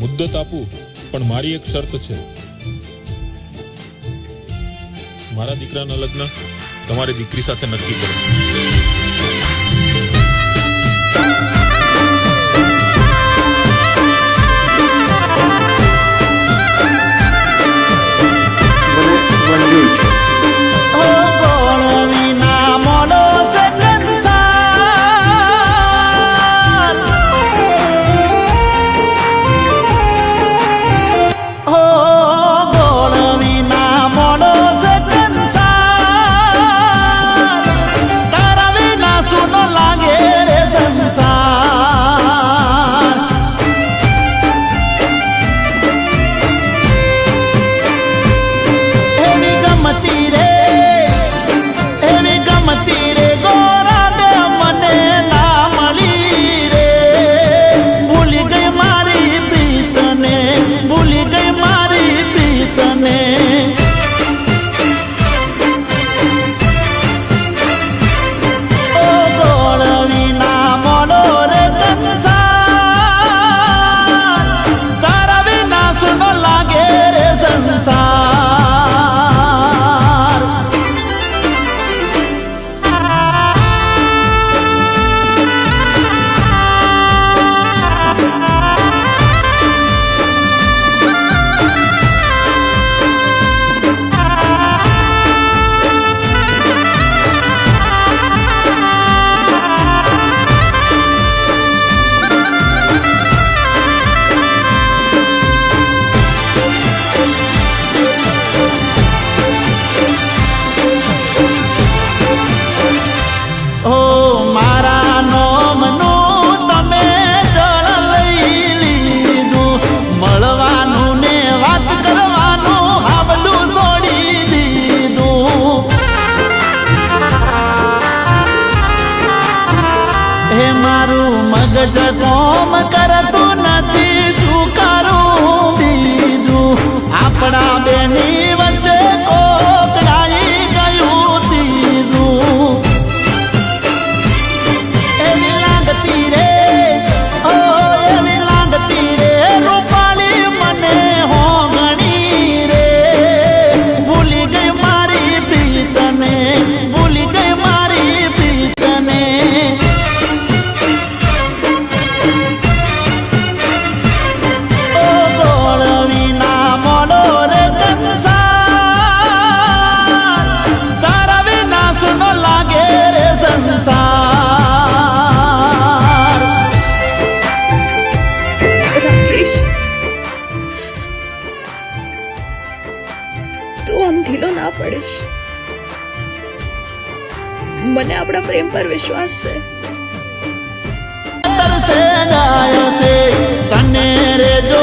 મુદ્દત આપું, પણ મારી એક શરત છે. મારા દીકરાના લગ્ન તમારી દીકરી સાથે નક્કી કરો. મગજ કોમ કરતું નથી શું કરું બીજું? આપણા તું આમ ઢીલો ના પડીશ. મને આપણા પ્રેમ પર વિશ્વાસ છે. તને રે જો